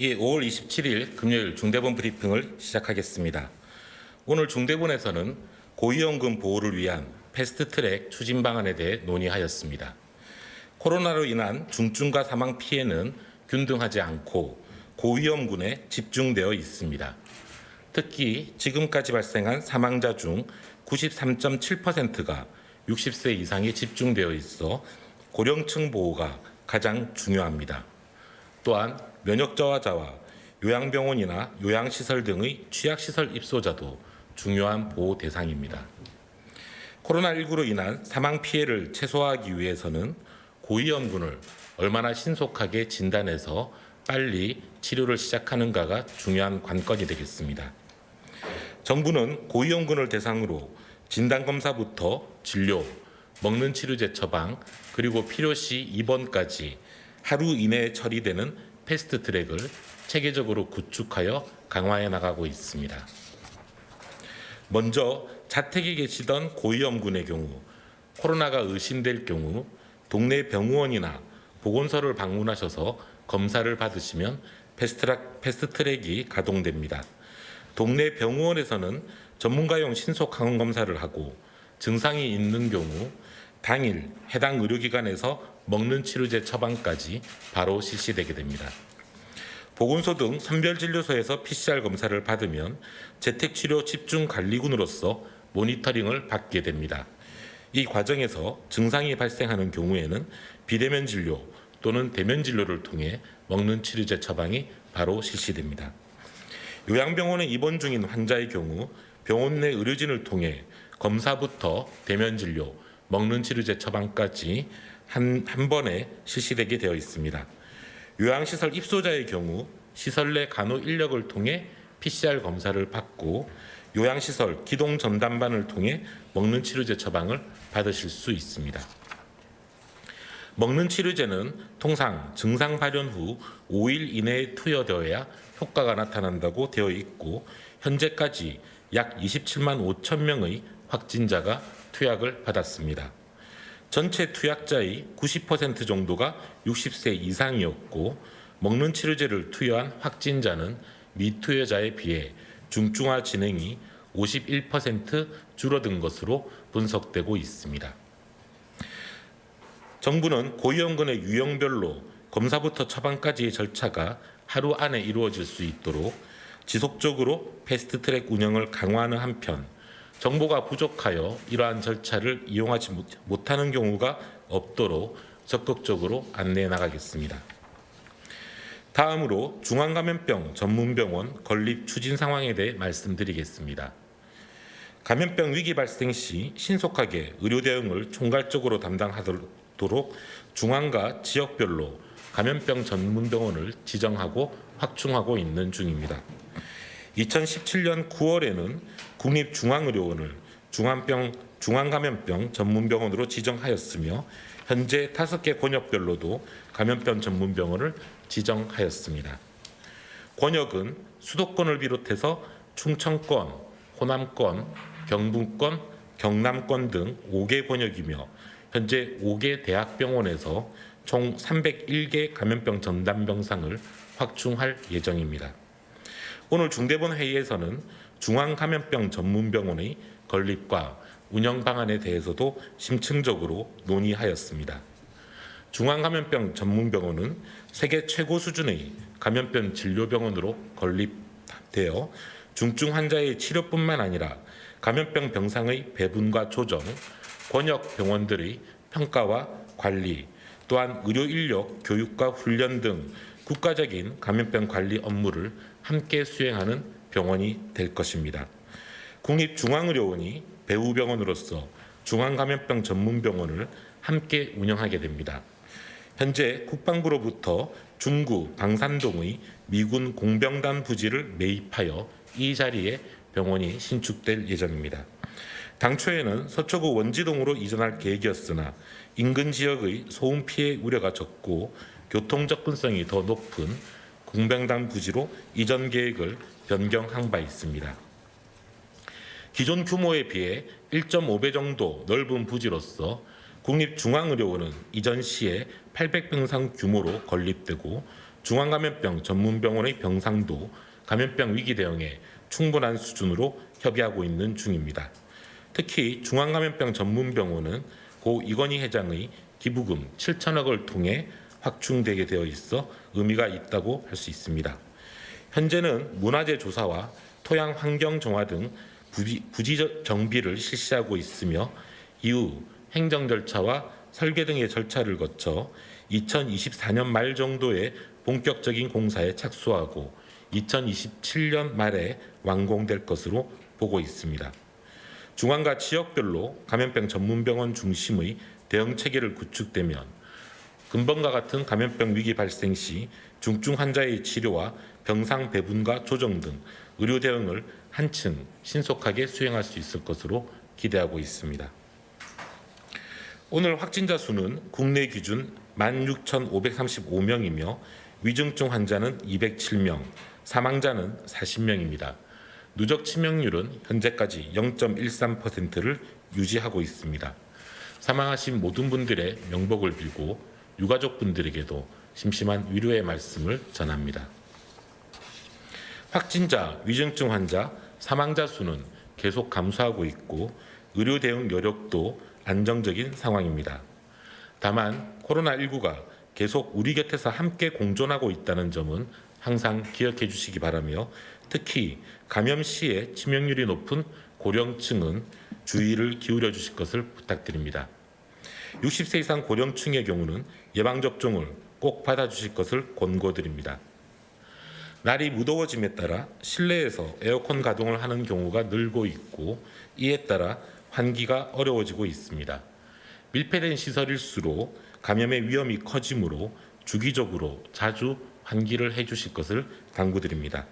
예, 5월 27일 금요일 중대본 브리핑을 시작하겠습니다. 오늘 중대본에서는 고위험금 보호를 위한 패스트트랙 추진 방안에 대해 논의하였습니다. 코로나로 인한 중증과 사망 피해는 균등하지 않고 고위험군에 집중되어 있습니다. 특히 지금까지 발생한 사망자 중 93.7%가 60세 이상에 집중되어 있어 고령층 보호가 가장 중요합니다. 또한 면역 저하자와 요양병원이나 요양시설 등의 취약시설 입소자도 중요한 보호 대상입니다. 코로나19로 인한 사망 피해를 최소화하기 위해서는 고위험군을 얼마나 신속하게 진단해서 빨리 치료를 시작하는가가 중요한 관건이 되겠습니다. 정부는 고위험군을 대상으로 진단검사부터 진료, 먹는 치료제 처방, 그리고 필요시 입원까지 하루 이내에 처리되는 패스트 트랙을 체계적으로 구축하여 강화해 나가고 있습니다. 먼저 자택에 계시던 고위험군의 경우 코로나가 의심될 경우 동네 병원이나 보건소를 방문하셔서 검사를 받으시면 패스트트랙, 패스트트랙이 가동됩니다. 동네 병원에서는 전문가용 신속 항원 검사를 하고 증상이 있는 경우 당일 해당 의료기관에서 먹는 치료제 처방까지 바로 실시되게 됩니다. 보건소 등 선별진료소에서 PCR 검사를 받으면 재택치료 집중관리군으로서 모니터링을 받게 됩니다. 이 과정에서 증상이 발생하는 경우에는 비대면 진료 또는 대면 진료를 통해 먹는 치료제 처방이 바로 실시됩니다. 요양병원에 입원 중인 환자의 경우 병원 내 의료진을 통해 검사부터 대면 진료, 먹는 치료제 처방까지 한, 한 번에 실시되게 되어 있습니다. 요양시설 입소자의 경우 시설 내 간호 인력을 통해 PCR 검사를 받고 요양시설 기동 전담반을 통해 먹는 치료제 처방을 받으실 수 있습니다. 먹는 치료제는 통상 증상 발현 후 5일 이내에 투여되어야 효과가 나타난다고 되어 있고 현재까지 약 27만 5천 명의 확진자가 투약을 받았습니다. 전체 투약자의 90% 정도가 60세 이상이었고 먹는 치료제를 투여한 확진자는 미투여자에 비해 중증화 진행이 51% 줄어든 것으로 분석되고 있습니다. 정부는 고위험군의 유형별로 검사부터 처방까지의 절차가 하루 안에 이루어질 수 있도록 지속적으로 패스트트랙 운영을 강화하는 한편 정보가 부족하여 이러한 절차를 이용하지 못하는 경우가 없도록 적극적으로 안내해 나가겠습니다. 다음으로 중앙감염병 전문병원 건립 추진 상황에 대해 말씀드리겠습니다. 감염병 위기 발생 시 신속하게 의료 대응을 총괄적으로 담당하도록 중앙과 지역별로 감염병 전문병원을 지정하고 확충하고 있는 중입니다. 2017년 9월에는 국립중앙의료원을 중앙병, 중앙감염병 전문병원으로 지정하였으며 현재 다섯 개 권역별로도 감염병 전문병원을 지정하였습니다. 권역은 수도권을 비롯해서 충청권, 호남권, 경북권, 경남권 등 5개 권역이며 현재 5개 대학병원에서 총 301개 감염병 전담병상을 확충할 예정입니다. 오늘 중대본 회의에서는 중앙감염병 전문병원의 건립과 운영 방안에 대해서도 심층적으로 논의하였습니다. 중앙감염병 전문병원은 세계 최고 수준의 감염병 진료병원으로 건립되어 중증 환자의 치료뿐만 아니라 감염병 병상의 배분과 조정, 권역 병원들의 평가와 관리, 또한 의료 인력 교육과 훈련 등 국가적인 감염병 관리 업무를 함께 수행하는 병원이 될 것입니다. 국립중앙의료원이 배후병원으로서 중앙감염병 전문병원을 함께 운영하게 됩니다. 현재 국방부로부터 중구 방산동의 미군 공병단 부지를 매입하여 이 자리에 병원이 신축될 예정입니다. 당초에는 서초구 원지동으로 이전할 계획이었으나 인근 지역의 소음 피해 우려가 적고 교통 접근성이 더 높은 공병단 부지로 이전 계획을 변경한 바 있습니다. 기존 규모에 비해 1.5배 정도 넓은 부지로서 국립중앙의료원은 이전 시에 800병상 규모로 건립되고 중앙감염병 전문병원의 병상도 감염병 위기 대응에 충분한 수준으로 협의하고 있는 중입니다. 특히 중앙감염병 전문병원은 고 이건희 회장의 기부금 7천억을 통해 확충되게 되어 있어 의미가 있다고 할 수 있습니다. 현재는 문화재 조사와 토양 환경 정화 등 부지, 정비를 실시하고 있으며 이후 행정 절차와 설계 등의 절차를 거쳐 2024년 말 정도에 본격적인 공사에 착수하고 2027년 말에 완공될 것으로 보고 있습니다. 중앙과 지역별로 감염병 전문병원 중심의 대응 체계를 구축되면 근본과 같은 감염병 위기 발생 시 중증 환자의 치료와 병상 배분과 조정 등 의료 대응을 한층 신속하게 수행할 수 있을 것으로 기대하고 있습니다. 오늘 확진자 수는 국내 기준 16,535명이며 위중증 환자는 207명, 사망자는 40명입니다. 누적 치명률은 현재까지 0.13%를 유지하고 있습니다. 사망하신 모든 분들의 명복을 빌고 유가족 분들에게도 심심한 위로의 말씀을 전합니다. 확진자, 위중증 환자, 사망자 수는 계속 감소하고 있고 의료 대응 여력도 안정적인 상황입니다. 다만 코로나19가 계속 우리 곁에서 함께 공존하고 있다는 점은 항상 기억해 주시기 바라며 특히 감염 시에 치명률이 높은 고령층은 주의를 기울여 주실 것을 부탁드립니다. 60세 이상 고령층의 경우는 예방접종을 꼭 받아주실 것을 권고드립니다. 날이 무더워짐에 따라 실내에서 에어컨 가동을 하는 경우가 늘고 있고 이에 따라 환기가 어려워지고 있습니다. 밀폐된 시설일수록 감염의 위험이 커지므로 주기적으로 자주 환기를 해 주실 것을 당부드립니다.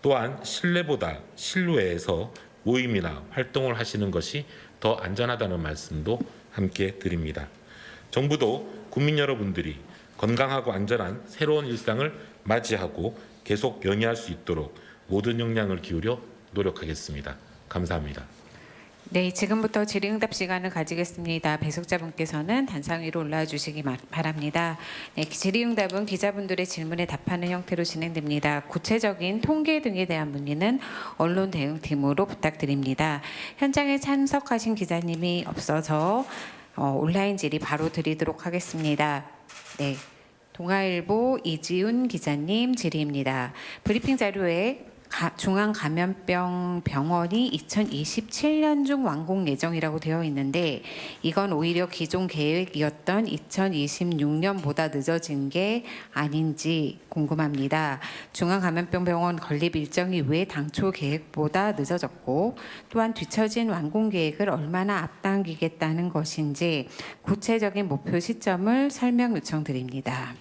또한 실내보다 실외에서 모임이나 활동을 하시는 것이 더 안전하다는 말씀도 함께 드립니다. 정부도 국민 여러분들이 건강하고 안전한 새로운 일상을 맞이하고 계속 영위할 수 있도록 모든 역량을 기울여 노력하겠습니다. 감사합니다. 네, 지금부터 질의응답 시간을 가지겠습니다. 배석자분께서는 단상 위로 올라와 주시기 마- 바랍니다. 네, 질의응답은 기자분들의 질문에 답하는 형태로 진행됩니다. 구체적인 통계 등에 대한 문의는 언론 대응팀으로 부탁드립니다. 현장에 참석하신 기자님이 없어서 어, 온라인 질의 바로 드리도록 하겠습니다. 네. 동아일보 이지훈 기자님 질의입니다. 브리핑 자료에 가- 중앙감염병 병원이 2027년 중 완공 예정이라고 되어 있는데 이건 오히려 기존 계획이었던 2026년보다 늦어진 게 아닌지 궁금합니다. 중앙감염병 병원 건립 일정이 왜 당초 계획보다 늦어졌고 또한 뒤처진 완공 계획을 얼마나 앞당기겠다는 것인지 구체적인 목표 시점을 설명 요청드립니다.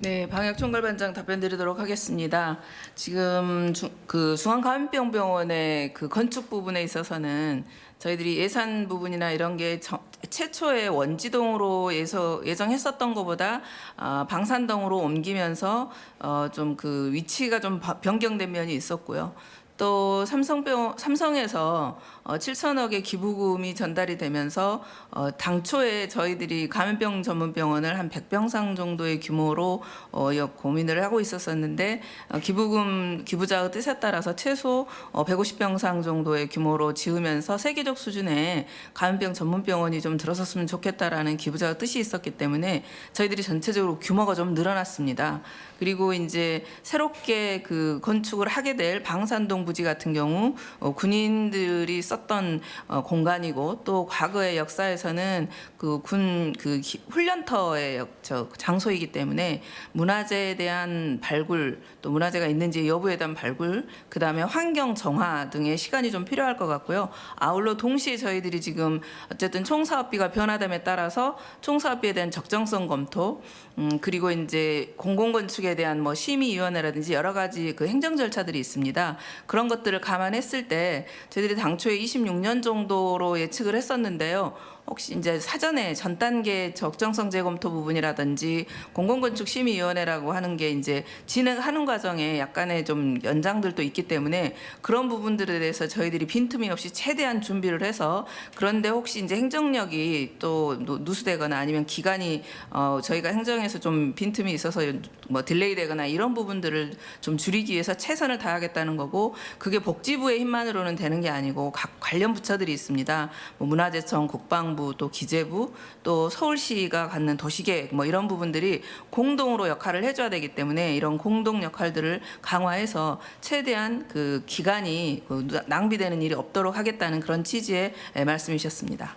네, 방역 총괄반장 답변 드리도록 하겠습니다. 지금 중, 그 중앙감염병병원의 그 건축 부분에 있어서는 저희들이 예산 부분이나 이런 게 저- 최초에 원지동으로 예서, 예정했었던 것보다 아, 방산동으로 옮기면서 어, 좀 그 위치가 좀 바- 변경된 면이 있었고요. 또 삼성병 삼성에서 어, 7천억의 기부금이 전달이 되면서 어, 당초에 저희들이 감염병 전문병원을 한 100병상 정도의 규모로 어, 여- 고민을 하고 있었었는데 어, 기부금 기부자의 뜻에 따라서 최소 어, 150병상 정도의 규모로 지으면서 세계적 수준의 감염병 전문병원이 좀 들어섰으면 좋겠다라는 기부자의 뜻이 있었기 때문에 저희들이 전체적으로 규모가 좀 늘어났습니다. 그리고 이제 새롭게 그 건축을 하게 될 방산동 부지 같은 경우 어, 군인들이 썼던 어, 공간이고 또 과거의 역사에서는 그 군그 훈련터의 역- 저 장소이기 때문에 문화재에 대한 발굴 또 문화재가 있는지 여부에 대한 발굴 그 다음에 환경 정화 등의 시간이 좀 필요할 것 같고요. 아울러 동시에 저희들이 지금 어쨌든 총사업비가 변화됨에 따라서 총사업비에 대한 적정성 검토 음, 그리고 이제 공공건축에 대한 뭐 심의위원회라든지 여러 가지 그 행정 절차들이 있습니다. 그런 것들을 감안했을 때 저희들이 당초에 26년 정도로 예측을 했었는데요. 혹시 이제 사전에 전 단계 적정성 재검토 부분이라든지 공공건축 심의위원회라고 하는 게 이제 진행하는 과정에 약간의 좀 연장들도 있기 때문에 그런 부분들에 대해서 저희들이 빈틈이 없이 최대한 준비를 해서 그런데 혹시 이제 행정력이 또 노- 누수되거나 아니면 기간이 어 저희가 행정에서 좀 빈틈이 있어서 뭐 딜레이되거나 이런 부분들을 좀 줄이기 위해서 최선을 다하겠다는 거고 그게 복지부의 힘만으로는 되는 게 아니고 각 관련 부처들이 있습니다. 뭐 문화재청, 국방 부, 또 기재부, 또 서울시가 갖는 도시계획 뭐 이런 부분들이 공동으로 역할을 해줘야 되기 때문에 이런 공동 역할들을 강화해서 최대한 그 기간이 그 낭비되는 일이 없도록 하겠다는 그런 취지의 예, 말씀이셨습니다.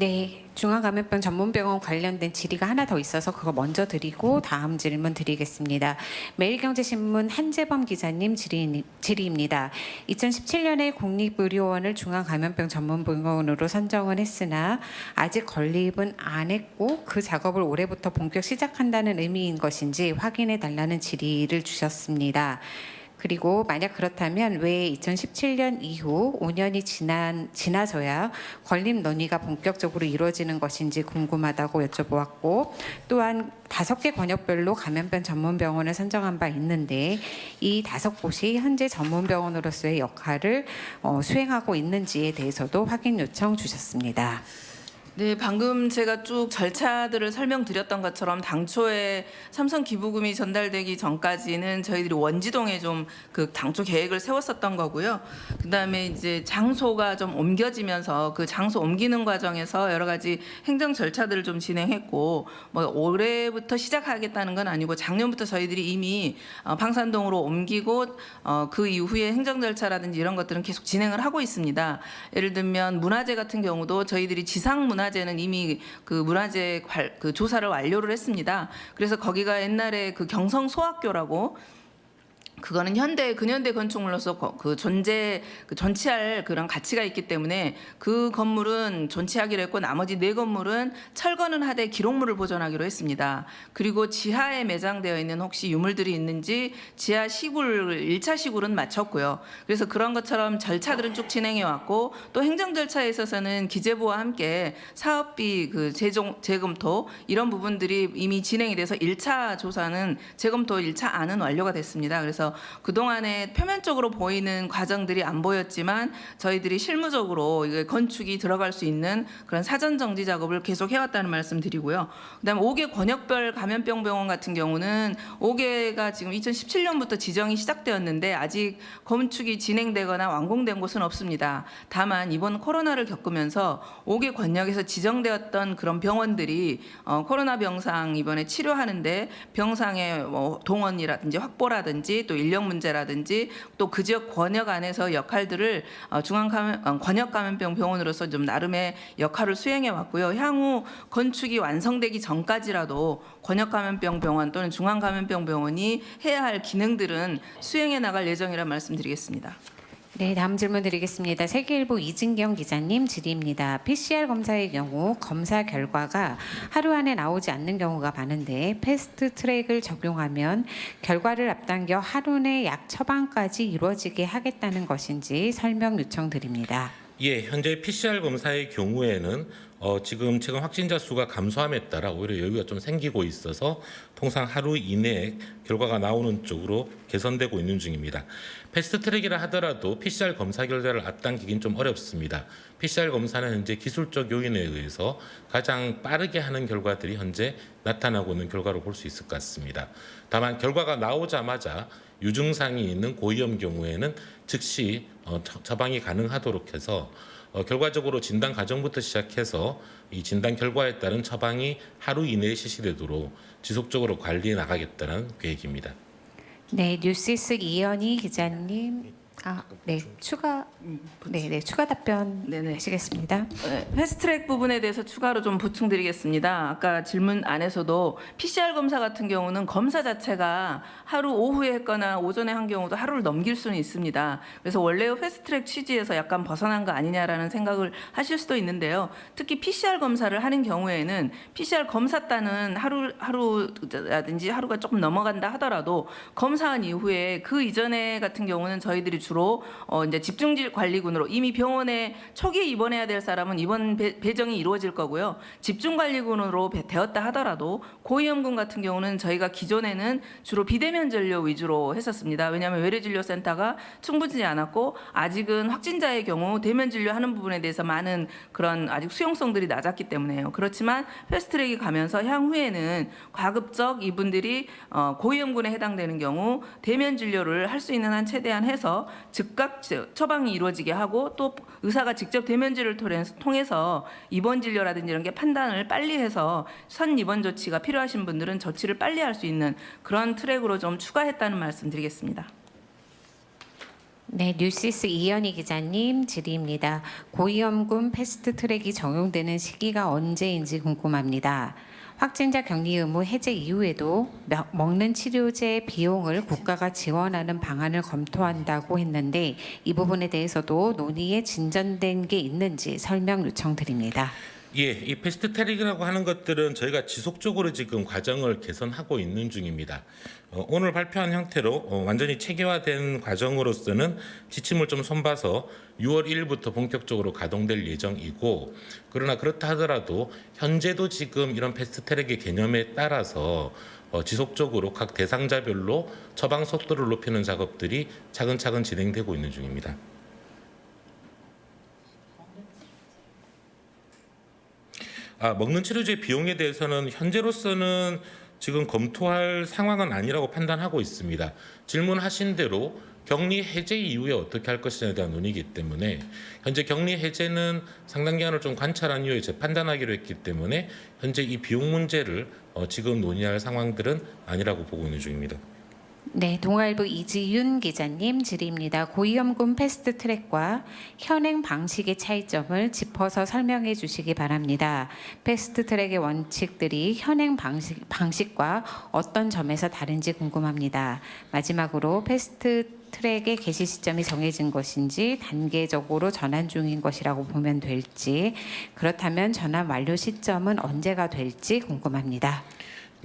네, 중앙감염병 전문병원 관련된 질의가 하나 더 있어서 그거 먼저 드리고 다음 질문 드리겠습니다. 매일경제신문 한재범 기자님 질의, 질의입니다. 2017년에 국립의료원을 중앙감염병 전문병원으로 선정을 했으나 아직 건립은 안 했고 그 작업을 올해부터 본격 시작한다는 의미인 것인지 확인해 달라는 질의를 주셨습니다. 그리고 만약 그렇다면 왜 2017년 이후 5년이 지난 지나서야 건립 논의가 본격적으로 이루어지는 것인지 궁금하다고 여쭤보았고 또한 다섯 개 권역별로 감염병 전문 병원을 선정한 바 있는데 이 다섯 곳이 현재 전문 병원으로서의 역할을 어, 수행하고 있는지에 대해서도 확인 요청 주셨습니다. 네, 방금 제가 쭉 절차들을 설명드렸던 것처럼 당초에 삼성 기부금이 전달되기 전까지는 저희들이 원지동에 좀 그 당초 계획을 세웠었던 거고요. 그다음에 이제 장소가 좀 옮겨지면서 그 장소 옮기는 과정에서 여러 가지 행정 절차들을 좀 진행했고 뭐 올해부터 시작하겠다는 건 아니고 작년부터 저희들이 이미 어, 방산동으로 옮기고 어, 그 이후에 행정 절차라든지 이런 것들은 계속 진행을 하고 있습니다. 예를 들면 문화재 같은 경우도 저희들이 지상 문화 재는 이미 그 문화재 관- 그 조사를 완료를 했습니다. 그래서 거기가 옛날에 그 경성 소학교라고 그거는 현대 근현대 건축물로서 거- 그 존재 그 존치할 그런 가치가 있기 때문에 그 건물은 존치하기로 했고 나머지 네 건물은 철거는 하되 기록물을 보존하기로 했습니다. 그리고 지하에 매장되어 있는 혹시 유물들이 있는지 지하 시굴 1차 시굴은 마쳤고요. 그래서 그런 것처럼 절차들은 쭉 진행해 왔고 또 행정 절차에 있어서는 기재부와 함께 사업비 그 재정 재검토 이런 부분들이 이미 진행이 돼서 1차 조사는 재검토 1차 안은 완료가 됐습니다. 그래서 그동안에 표면적으로 보이는 과정들이 안 보였지만 저희들이 실무적으로 이게 건축이 들어갈 수 있는 그런 사전 정지 작업을 계속 해왔다는 말씀 드리고요. 그다음에 5개 권역별 감염병 병원 같은 경우는 5개가 지금 2017년부터 지정이 시작되었는데 아직 건축이 진행되거나 완공된 곳은 없습니다. 다만 이번 코로나를 겪으면서 5개 권역에서 지정되었던 그런 병원들이 어, 코로나 병상 이번에 치료하는데 병상의 뭐 동원이라든지 확보라든지 또 인력 문제라든지 또 그 지역 권역 안에서 역할들을 어, 중앙 감염, 어, 권역 감염병 병원으로서 좀 나름의 역할을 수행해 왔고요. 향후 건축이 완성되기 전까지라도 권역 감염병 병원 또는 중앙 감염병 병원이 해야 할 기능들은 수행해 나갈 예정이라 말씀드리겠습니다. 네, 다음 질문 드리겠습니다. 세계일보 이진경 기자님 질의입니다. PCR 검사의 경우 검사 결과가 하루 안에 나오지 않는 경우가 많은데 패스트 트랙을 적용하면 결과를 앞당겨 하루 내 약 처방까지 이루어지게 하겠다는 것인지 설명 요청드립니다. 예, 현재 PCR 검사의 경우에는 어, 지금 최근 확진자 수가 감소함에 따라 오히려 여유가 좀 생기고 있어서 통상 하루 이내에 결과가 나오는 쪽으로 개선되고 있는 중입니다. 패스트트랙이라 하더라도 PCR 검사 결과를 앞당기긴 좀 어렵습니다. PCR 검사는 현재 기술적 요인에 의해서 가장 빠르게 하는 결과들이 현재 나타나고 있는 결과로 볼 수 있을 것 같습니다. 다만 결과가 나오자마자 유증상이 있는 고위험 경우에는 즉시 어, 처- 처방이 가능하도록 해서 어, 결과적으로 진단 과정부터 시작해서 이 진단 결과에 따른 처방이 하루 이내에 실시되도록 지속적으로 관리해 나가겠다는 계획입니다. 네, 뉴시스 이현희 기자님. 아, 네, 추가 네, 네, 추가 답변 네네. 하시겠습니다. 네, 패스트트랙 부분에 대해서 추가로 좀 보충드리겠습니다. 아까 질문 안에서도 PCR 검사 같은 경우는 검사 자체가 하루 오후에 했거나 오전에 한 경우도 하루를 넘길 수는 있습니다. 그래서 원래의 패스트트랙 취지에서 약간 벗어난 거 아니냐라는 생각을 하실 수도 있는데요. 특히 PCR 검사를 하는 경우에는 PCR 검사단은 하루 하루라든지 하루가 조금 넘어간다 하더라도 검사한 이후에 그 이전에 같은 경우는 저희들이 주로 어 이제 집중질 관리군으로 이미 병원에 초기에 입원해야 될 사람은 입원 배, 배정이 이루어질 거고요. 집중 관리군으로 배- 되었다 하더라도 고위험군 같은 경우는 저희가 기존에는 주로 비대면 진료 위주로 했었습니다. 왜냐하면 외래진료센터가 충분치 않았고 아직은 확진자의 경우 대면 진료하는 부분에 대해서 많은 그런 아직 수용성들이 낮았기 때문에요. 그렇지만 패스트트랙이 가면서 향후에는 가급적 이분들이 어, 고위험군에 해당되는 경우 대면 진료를 할 수 있는 한 최대한 해서 즉각 처방이 이루어지게 하고 또 의사가 직접 대면 진료를 통해- 통해서 입원 진료라든지 이런 게 판단을 빨리 해서 선 입원 조치가 필요하신 분들은 조치를 빨리 할 수 있는 그런 트랙으로 좀 추가했다는 말씀드리겠습니다. 네, 뉴시스 이현희 기자님 질의입니다. 고위험군 패스트 트랙이 적용되는 시기가 언제인지 궁금합니다. 확진자 격리 의무 해제 이후에도 며- 먹는 치료제 비용을 국가가 지원하는 방안을 검토한다고 했는데 이 부분에 대해서도 논의에 진전된 게 있는지 설명 요청드립니다. 예, 이 패스트 트랙이라고 하는 것들은 저희가 지속적으로 지금 과정을 개선하고 있는 중입니다. 어, 오늘 발표한 형태로 어, 완전히 체계화된 과정으로서는 지침을 좀 손봐서 6월 1일부터 본격적으로 가동될 예정이고 그러나 그렇다 하더라도 현재도 지금 이런 패스트 트랙의 개념에 따라서 어, 지속적으로 각 대상자별로 처방 속도를 높이는 작업들이 차근차근 진행되고 있는 중입니다. 아, 먹는 치료제 비용에 대해서는 현재로서는 지금 검토할 상황은 아니라고 판단하고 있습니다. 질문하신 대로 격리 해제 이후에 어떻게 할 것이냐에 대한 논의이기 때문에 현재 격리 해제는 상당 기간을 좀 관찰한 이후에 재판단하기로 했기 때문에 현재 이 비용 문제를 어, 지금 논의할 상황들은 아니라고 보고 있는 중입니다. 네, 동아일보 이지윤 기자님 질의입니다. 고위험군 패스트 트랙과 현행 방식의 차이점을 짚어서 설명해 주시기 바랍니다. 패스트 트랙의 원칙들이 현행 방식, 방식과 어떤 점에서 다른지 궁금합니다. 마지막으로 패스트 트랙의 개시 시점이 정해진 것인지 단계적으로 전환 중인 것이라고 보면 될지 그렇다면 전환 완료 시점은 언제가 될지 궁금합니다.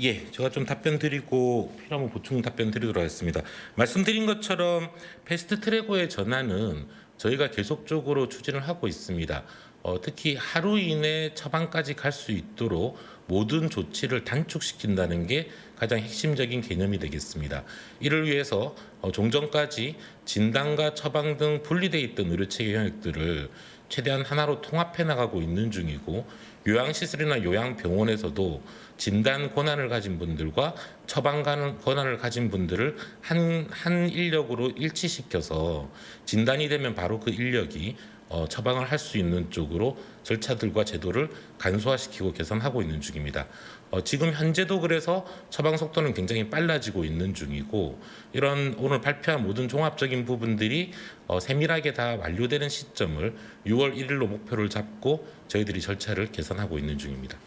예, 제가 좀 답변 드리고 필요하면 보충 답변 드리도록 하겠습니다. 말씀드린 것처럼 패스트 트랙의 전환은 저희가 계속적으로 추진을 하고 있습니다. 어, 특히 하루 이내 처방까지 갈 수 있도록 모든 조치를 단축시킨다는 게 가장 핵심적인 개념이 되겠습니다. 이를 위해서 어, 종전까지 진단과 처방 등 분리돼 있던 의료 체계 영역들을 최대한 하나로 통합해 나가고 있는 중이고 요양시설이나 요양병원에서도 진단 권한을 가진 분들과 처방 권한을 가진 분들을 한, 한 인력으로 일치시켜서 진단이 되면 바로 그 인력이 어, 처방을 할 수 있는 쪽으로 절차들과 제도를 간소화시키고 개선하고 있는 중입니다. 어, 지금 현재도 그래서 처방 속도는 굉장히 빨라지고 있는 중이고 이런 오늘 발표한 모든 종합적인 부분들이 어, 세밀하게 다 완료되는 시점을 6월 1일로 목표를 잡고 저희들이 절차를 개선하고 있는 중입니다.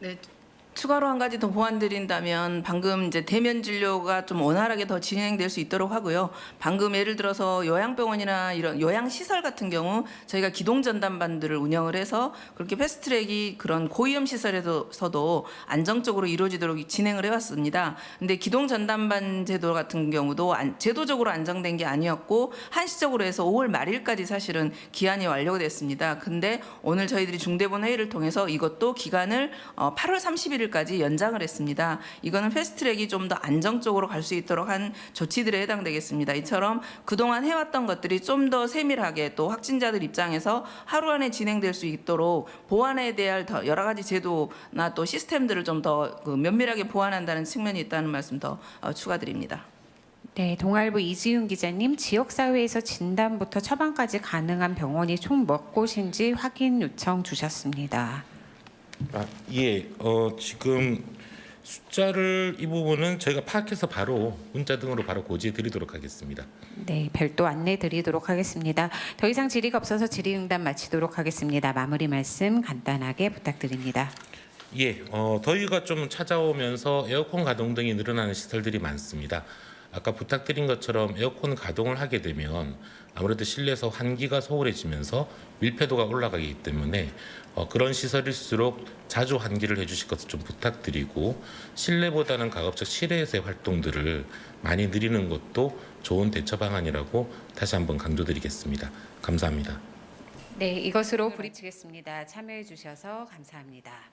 네. 추가로 한 가지 더 보완드린다면 방금 이제 대면 진료가 좀 원활하게 더 진행될 수 있도록 하고요. 방금 예를 들어서 요양병원이나 이런 요양시설 같은 경우 저희가 기동 전담반들을 운영을 해서 그렇게 패스트트랙이 그런 고위험 시설에서도 안정적으로 이루어지도록 진행을 해왔습니다. 근데 기동 전담반 제도 같은 경우도 안- 제도적으로 안정된 게 아니었고 한시적으로 해서 5월 말일까지 사실은 기한이 완료가 됐습니다. 근데 오늘 저희들이 중대본 회의를 통해서 이것도 기간을 어, 8월 31일까지 연장을 했습니다. 이거는 패스트트랙이 좀 더 안정적으로 갈 수 있도록 한 조치들에 해당되겠습니다. 이처럼 그동안 해왔던 것들이 좀 더 세밀하게 또 확진자들 입장에서 하루 안에 진행될 수 있도록 보완에 대한 더 여러 가지 제도나 또 시스템들을 좀더그 면밀하게 보완한다는 측면이 있다는 말씀 더 어, 추가드립니다. 네, 동아일보 이지윤 기자님 지역사회에서 진단부터 처방까지 가능한 병원이 총 몇 곳인지 확인 요청 주셨습니다. 아, 예, 어, 지금 숫자를 이 부분은 저희가 파악해서 바로 문자 등으로 바로 고지해 드리도록 하겠습니다. 네, 별도 안내 드리도록 하겠습니다. 더 이상 질의가 없어서 질의응답 마치도록 하겠습니다. 마무리 말씀 간단하게 부탁드립니다. 예, 어, 더위가 좀 찾아오면서 에어컨 가동 등이 늘어나는 시설들이 많습니다. 아까 부탁드린 것처럼 에어컨 가동을 하게 되면 아무래도 실내에서 환기가 소홀해지면서 밀폐도가 올라가기 때문에 어, 그런 시설일수록 자주 환기를 해주실 것을 좀 부탁드리고 실내보다는 가급적 실외에서의 활동들을 많이 늘리는 것도 좋은 대처 방안이라고 다시 한번 강조드리겠습니다. 감사합니다. 네, 이것으로 브리치겠습니다. 참여해 주셔서 감사합니다.